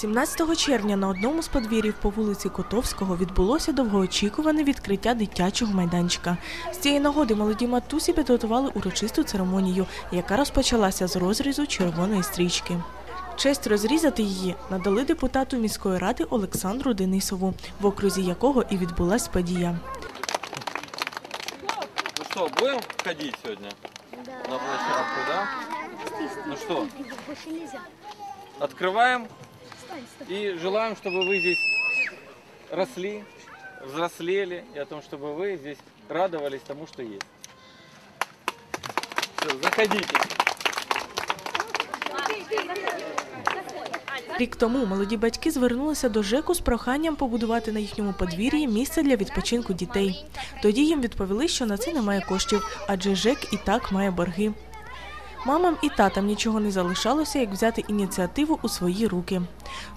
17 червня на одному з подвір'їв по вулиці Котовського відбулося довгоочікуване відкриття дитячого майданчика. З цієї нагоди молоді матусі підготували урочисту церемонію, яка розпочалася з розрізу червоної стрічки. Честь розрізати її надали депутату міської ради Олександру Денисову, в окрузі якого і відбулась подія. Ну что, будем ходить сегодня на площадку, да? Ну что, открываем и желаем, чтобы вы здесь росли, взрослели, и о том, чтобы вы здесь радовались тому, что есть. Всё, заходите. Рік тому молоді батьки звернулися до ЖЕКу з проханням побудувати на їхньому подвір'ї місце для відпочинку дітей. Тоді їм відповіли, що на це немає коштів, адже ЖЕК і так має борги. Мамам і татам нічого не залишалося, як взяти ініціативу у свої руки.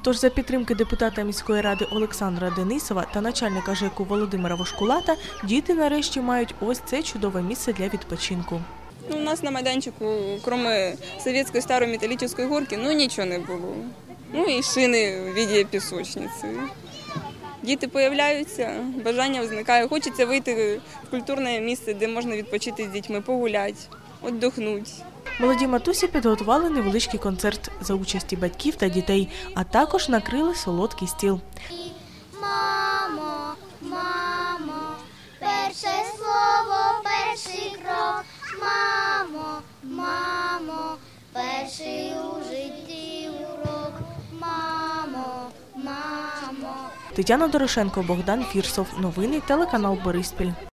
Тож за підтримки депутата міської ради Олександра Денисова та начальника ЖЕКу Володимира Вошкулата діти нарешті мають ось це чудове місце для відпочинку. Ну, у нас на майданчику, кроме советской старой металлической горки, ну нічого не було. Ну і шини в виді пісочниці. Діти появляються, бажання зникає. Хочеться вийти в культурне місце, де можна відпочити з дітьми, погуляти, віддохнути. Молоді матусі підготували невеличкий концерт за участі батьків та дітей, а також накрили солодкий стіл. Мамо, мамо, перше слово, перший крок. Мамо, мамо, перший у житті урок. Мамо, мамо. Тетяна Дорошенко, Богдан Фірсов. Новини телеканал Бориспіль.